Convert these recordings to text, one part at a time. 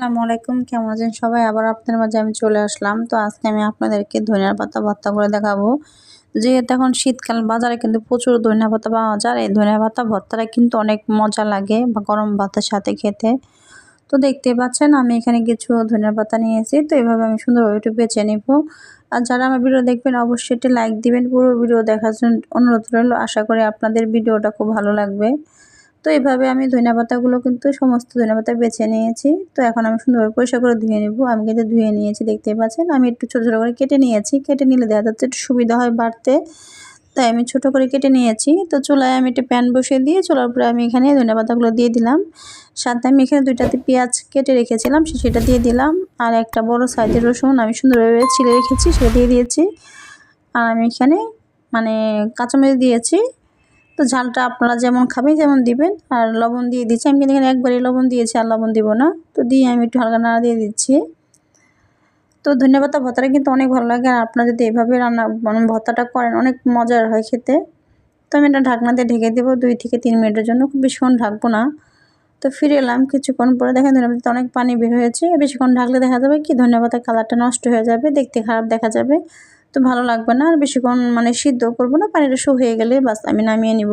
আসসালামু আলাইকুম, কেমন আছেন সবাই? আবার আপনাদের মাঝে আমি চলে আসলাম। তো আজকে আমি আপনাদেরকে ধনিয়ার পাতা ভর্তা করে দেখাবো। যেহেতু এখন শীতকাল, বাজারে কিন্তু প্রচুর ধনিয়া পাতা পাওয়া যায়। এই ধনিয়া পাতা ভর্তাটা কিন্তু অনেক মজা লাগে, বা গরম ভাতের সাথে খেতে। তো দেখতে পাচ্ছেন, আমি এখানে কিছু ধনিয়া পাতা নিয়েছি। তো এইভাবে আমি সুন্দরভাবে একটু বেছে নিব। আর যারা আমার ভিডিও দেখবেন, অবশ্যই একটি লাইক দিবেন। পুরো ভিডিও দেখার জন্য অনুরোধ রইল। আশা করি আপনাদের ভিডিওটা খুব ভালো লাগবে। তো এইভাবে আমি ধনিয়া পাতাগুলো কিন্তু সমস্ত ধনিয়া পাতা বেছে নিয়েছি। তো এখন আমি সুন্দরভাবে পরিষ্কার করে ধুয়ে নেব। আমি কিন্তু ধুয়ে নিয়েছি দেখতে পাচ্ছেন। আমি একটু ছোটো ছোটো করে কেটে নিয়েছি। কেটে নিলে দেখা যাচ্ছে একটু সুবিধা হয় বাড়তে। তাই আমি ছোট করে কেটে নিয়েছি। তো চুলায় আমি একটু প্যান বসিয়ে দিয়ে চুলার পরে আমি এখানে ধনিয়া পাতাগুলো দিয়ে দিলাম। সাথে আমি এখানে দুইটাতে পেঁয়াজ কেটে রেখেছিলাম সেটা দিয়ে দিলাম। আর একটা বড় সাইজের রসুন আমি সুন্দরভাবে ছিলে রেখেছি, সেটা দিয়ে দিয়েছি। আর আমি এখানে মানে কাঁচামরিচ দিয়েছি। তো ঝালটা আপনারা যেমন খাবেন, যেমন দিবেন। আর লবণ দিয়ে দিচ্ছি। আমি কিন্তু এখানে একবারই লবণ দিয়েছি আর লবণ দিব না। তো দিয়ে আমি একটু হালকা নাড়া দিয়ে দিচ্ছি। তো ধন্যবাদ ভর্তাটা কিন্তু অনেক ভালো লাগে। আর আপনারা যদি এভাবে রান্না মানে ভর্তাটা করেন, অনেক মজার হয় খেতে। তো আমি এটা ঢাকনা দিয়ে ঢেকে দেবো দুই থেকে তিন মিনিটের জন্য। খুব বেশিক্ষণ ঢাকবো না। তো ফিরে এলাম কিছুক্ষণ পরে। দেখেন ধন্যবাদ, অনেক পানি বের হয়েছে। বেশিক্ষণ ঢাকলে দেখা যাবে কি? ধন্যবাদের কালারটা নষ্ট হয়ে যাবে। দেখতে খারাপ দেখা যাবে। তো ভালো লাগবে না, আর বেশিক্ষণ মানে সিদ্ধ করব না, পানিটা শুকিয়ে গেলে বাস আমি নামিয়ে নিব।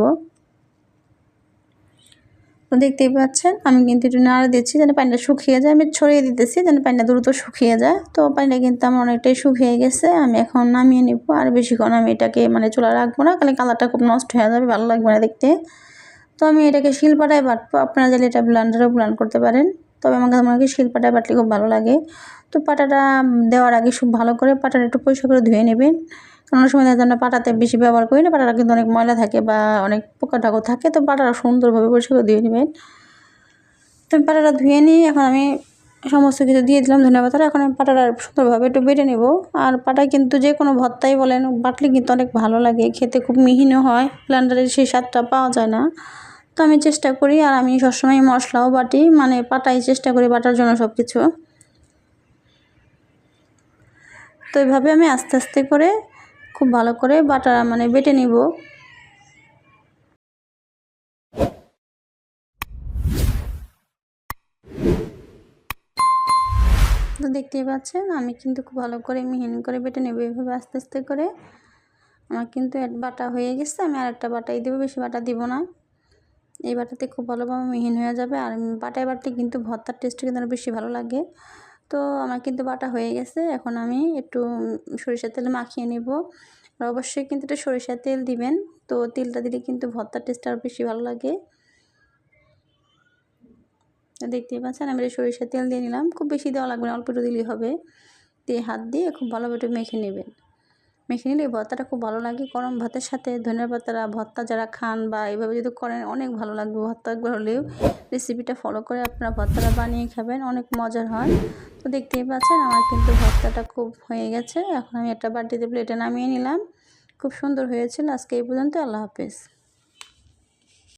তো দেখতেই পাচ্ছেন, আমি কিন্তু একটু নাড়া দিচ্ছি যেন পানিটা শুকিয়ে যায়, আমি ছড়িয়ে দিতেছি যেন পানিটা দ্রুত শুকিয়ে যায়। তো পানিটা কিন্তু আমার অনেকটাই শুকিয়ে গেছে, আমি এখন নামিয়ে নিব, আর বেশিক্ষণ আমি এটাকে মানে চুলা রাখব না কালে কালারটা খুব নষ্ট হয়ে যাবে, ভালো লাগবে না দেখতে। তো আমি এটাকে শিলপাটায় বাটবো, আপনারা চাইলে এটা ব্লান্ডারও ব্লান্ড করতে পারেন। তবে আমার কাছে মনে হয় শিলপাটায় বাটলে খুব ভালো লাগে। তো পাটাটা দেওয়ার আগে খুব ভালো করে পাটাটা একটু পরিষ্কার করে ধুয়ে নেবেন। কারণ অনেক সময় দেখা আমরা পাটাতে বেশি ব্যবহার করি না, পাটাটা কিন্তু অনেক ময়লা থাকে বা অনেক পোকা টাকা থাকে, তো পাটাটা সুন্দরভাবে পরিষ্কার করে ধুয়ে নেবেন। তো আমি পাটাটা ধুয়ে নিই এখন আমি সমস্ত কিছু দিয়ে দিলাম ধন্যবাদ এখন আমি পাটাটা সুন্দরভাবে একটু বেটে নেব। আর পাটা কিন্তু যে কোনো ভর্তাই বলেন বাটলে কিন্তু অনেক ভালো লাগে, খেতে খুব মিহিনও হয় ব্লেন্ডারের সেই স্বাদটা পাওয়া যায় না। তো আমি চেষ্টা করি আর আমি সবসময় মশলাও বাটি মানে পাটাই চেষ্টা করি বাটার জন্য সব কিছু তো এইভাবে আমি আস্তে আস্তে করে খুব ভালো করে বাটা মানে বেটে নিব। তো দেখতেই পাচ্ছেন, আমি কিন্তু খুব ভালো করে মিহিন করে বেটে নেব। এইভাবে আস্তে আস্তে করে। আমার কিন্তু বাটা হয়ে গেছে, আমি আর একটা বাটাই দেবো, বেশি বাটা দিব না। এই বাটাতে খুব ভালোভাবে মিহিন হয়ে যাবে। আর বাটায় বাটলে কিন্তু ভর্তার টেস্ট কিন্তু আরও বেশি ভালো লাগে। তো আমার কিন্তু বাটা হয়ে গেছে। এখন আমি একটু সরিষার তেল মাখিয়ে নেব। আর অবশ্যই কিন্তু একটু সরিষার তেল দিবেন। তো তেলটা দিলে কিন্তু ভর্তার টেস্ট আরও বেশি ভালো লাগে। দেখতেই পাচ্ছেন, আমি সরিষার তেল দিয়ে নিলাম। খুব বেশি দেওয়া লাগবে না, অল্প একটু দিলেই হবে। দিয়ে হাত দিয়ে খুব ভালোভাবে একটু মেখে নেবেন। মেখে নিলে ভর্তাটা খুব ভালো লাগে। গরম ভাতের সাথে ধনের পাতারা ভর্তা যারা খান বা এইভাবে যদি করেন, অনেক ভালো লাগবে ভর্তা। একবার হলেও রেসিপিটা ফলো করে আপনারা ভর্তাটা বানিয়ে খাবেন, অনেক মজার হয়। তো দেখতেই পাচ্ছেন আমার কিন্তু ভর্তাটা খুব হয়ে গেছে। এখন আমি একটা বাটিতে প্লেটে নামিয়ে নিলাম। খুব সুন্দর হয়েছিল। আজকে এই পর্যন্ত আল্লাহ হাফেজ।